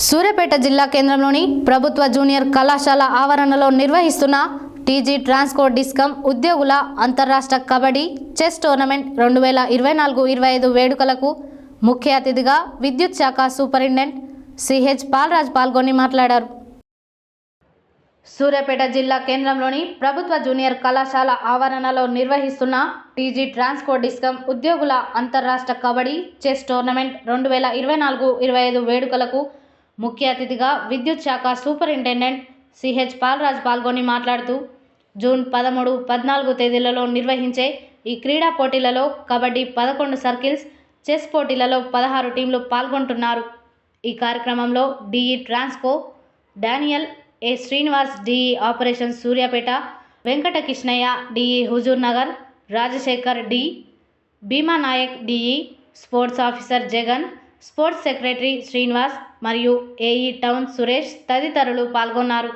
సూర్యాపేట జిల్లా కేంద్రంలోని ప్రభుత్వ జూనియర్ కళాశాల ఆవరణలో నిర్వహిస్తున్న టీజీ ట్రాన్స్కో డిస్కమ్ ఉద్యోగుల అంతర్రాష్ట్ర కబడ్డీ చెస్ టోర్నమెంట్ రెండు వేల ఇరవై నాలుగు ఇరవై ఐదు వేడుకలకు ముఖ్య అతిథిగా విద్యుత్ శాఖ సూపరింటెండెంట్ సిహెచ్ పాల్రాజ్ పాల్గొని మాట్లాడారు. సూర్యాపేట జిల్లా కేంద్రంలోని ప్రభుత్వ జూనియర్ కళాశాల ఆవరణలో నిర్వహిస్తున్న టీజీ ట్రాన్స్కో డిస్కమ్ ఉద్యోగుల అంతర్రాష్ట్ర కబడ్డీ చెస్ టోర్నమెంట్ రెండు వేల ఇరవై నాలుగు ఇరవై ఐదు వేడుకలకు ముఖ్య అతిథిగా విద్యుత్ శాఖ సూపరింటెండెంట్ సిహెచ్ పాల్రాజ్ పాల్గొని మాట్లాడుతూ జూన్ పదమూడు పద్నాలుగు తేదీలలో నిర్వహించే ఈ క్రీడా పోటీలలో కబడ్డీ పదకొండు సర్కిల్స్ చెస్ పోటీలలో పదహారు టీంలు పాల్గొంటున్నారు. ఈ కార్యక్రమంలో DE Transco Daniel A Srinivas DE operation Suryapet Venkata Krishnaiah DE Huzur Nagar Rajasekhar D Bhima Nayak DE sports officer Jagan sports secretary Srinivas మరియు ఏఈ టౌన్ సురేష్ తదితరులు పాల్గొన్నారు.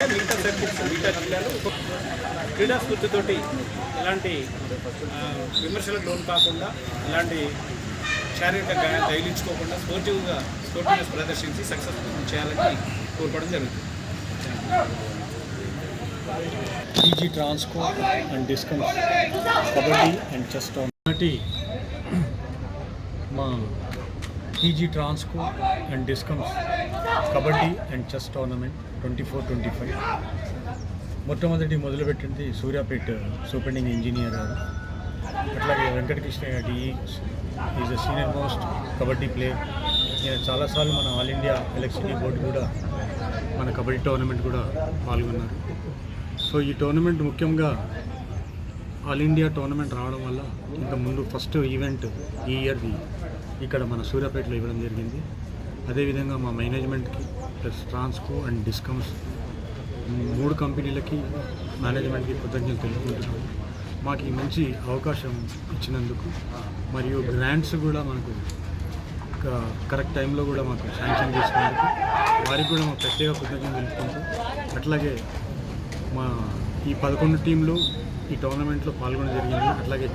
మిగతా సర్కిల్స్ మిగతా జిల్లాలు క్రీడా స్ఫూర్తితోటి ఎలాంటి విమర్శలకు లోన్ కాకుండా ఎలాంటి శారీరక గాయాలు తగిలించుకోకుండా స్పోర్టివ్గా స్పోర్టివ్నెస్ ప్రదర్శించి సక్సెస్ఫుల్ చేయాలని కోరుకోవడం జరుగుతుంది. TG Transco and discoms kabaddi and chess tournament మా TG Transco and discoms kabaddi and chess tournament twenty four twenty five మొట్టమొదటి మొదలుపెట్టింది సూర్యాపేట్ సూపరిండింగ్ ఇంజనీర్ గారు. అట్లాగే Venkatakrishna D is a senior most kabaddi player నేను చాలాసార్లు మన ఆల్ ఇండియా ఎలక్షన్ బోర్డు కూడా మన కబడ్డీ టోర్నమెంట్ కూడా పాల్గొన్నారు. సో ఈ టోర్నమెంట్ ముఖ్యంగా ఆల్ ఇండియా టోర్నమెంట్ రావడం వల్ల ఇంత ముందు ఫస్ట్ ఈవెంట్ ఈ ఇయర్ది ఇక్కడ మన సూర్యాపేటలో ఇవ్వడం జరిగింది. అదేవిధంగా మా మేనేజ్మెంట్కి ప్లస్ ట్రాన్స్కో అండ్ డిస్కమ్స్ మూడు కంపెనీలకి మేనేజ్మెంట్కి కృతజ్ఞతలు తెలుపుకుంటున్నాం. మాకు ఈ మంచి అవకాశం ఇచ్చినందుకు మరియు గ్రాంట్స్ కూడా మనకు కరెక్ట్ టైంలో కూడా మాకు శాంక్షన్ చేసినందుకు వారికి కూడా మా ప్రత్యేక కృతజ్ఞతలు తెలుపుకుంటూ అట్లాగే మా ఈ పదకొండు టీంలు ఈ టోర్నమెంట్లో పాల్గొనడం జరిగింది. అట్లాగే